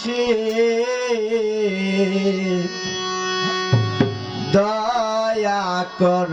আছে দয়া কর।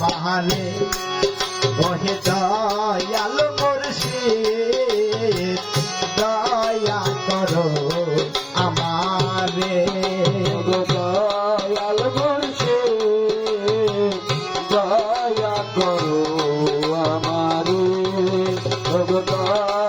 বাহানে ওহে দয়াল মুর্শি দয়া করো আমারে। দয়াল মুর্শি দয়া করো আমারে। ভগতা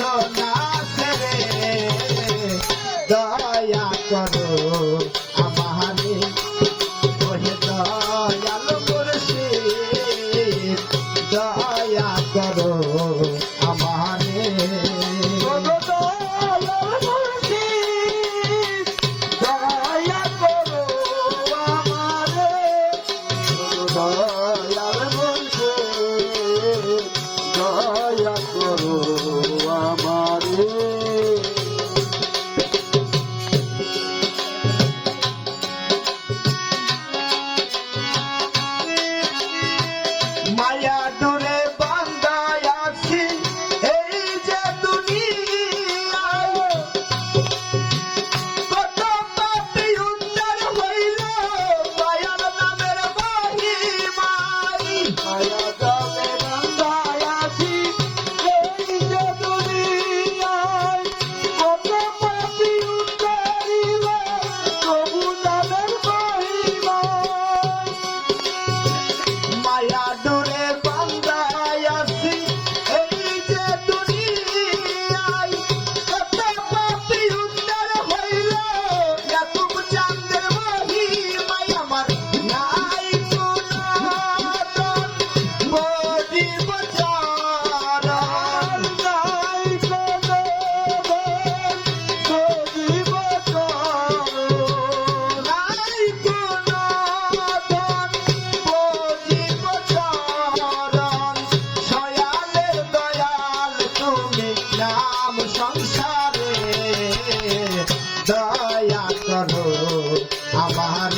no.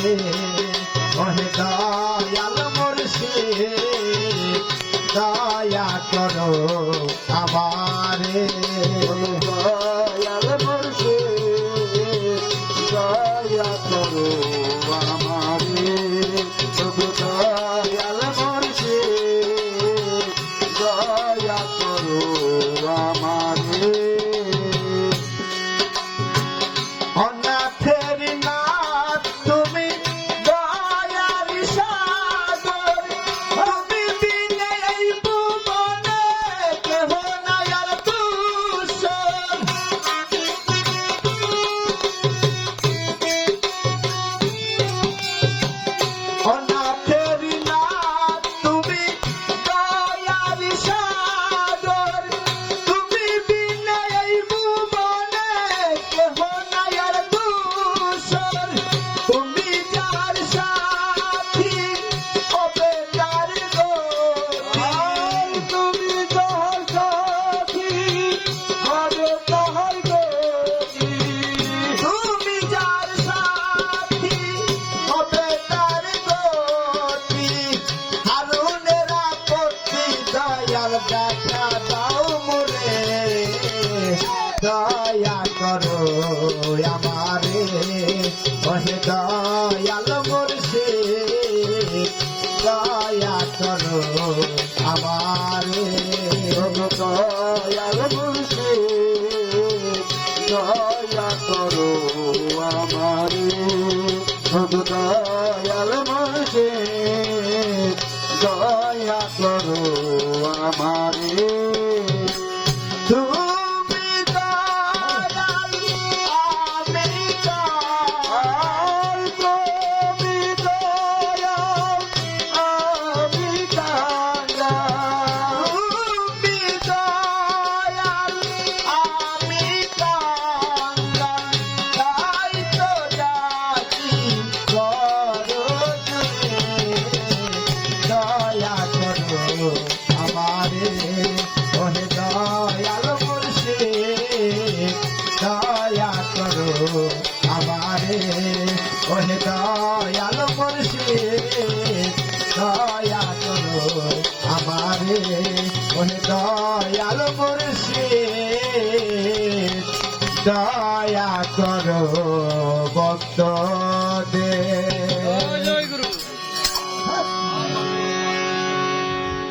রে ওহে দয়াল মুর্শিদ দয়া করো আমারে। হে দয়াল মোর সে দয়া করো। আমারে ওহে দয়াল মুর্শে দয়া করো আমারে ওহে দয়াল মুর্শে দয়া করো আমারে ওহে দয়াল মুর্শে দয়া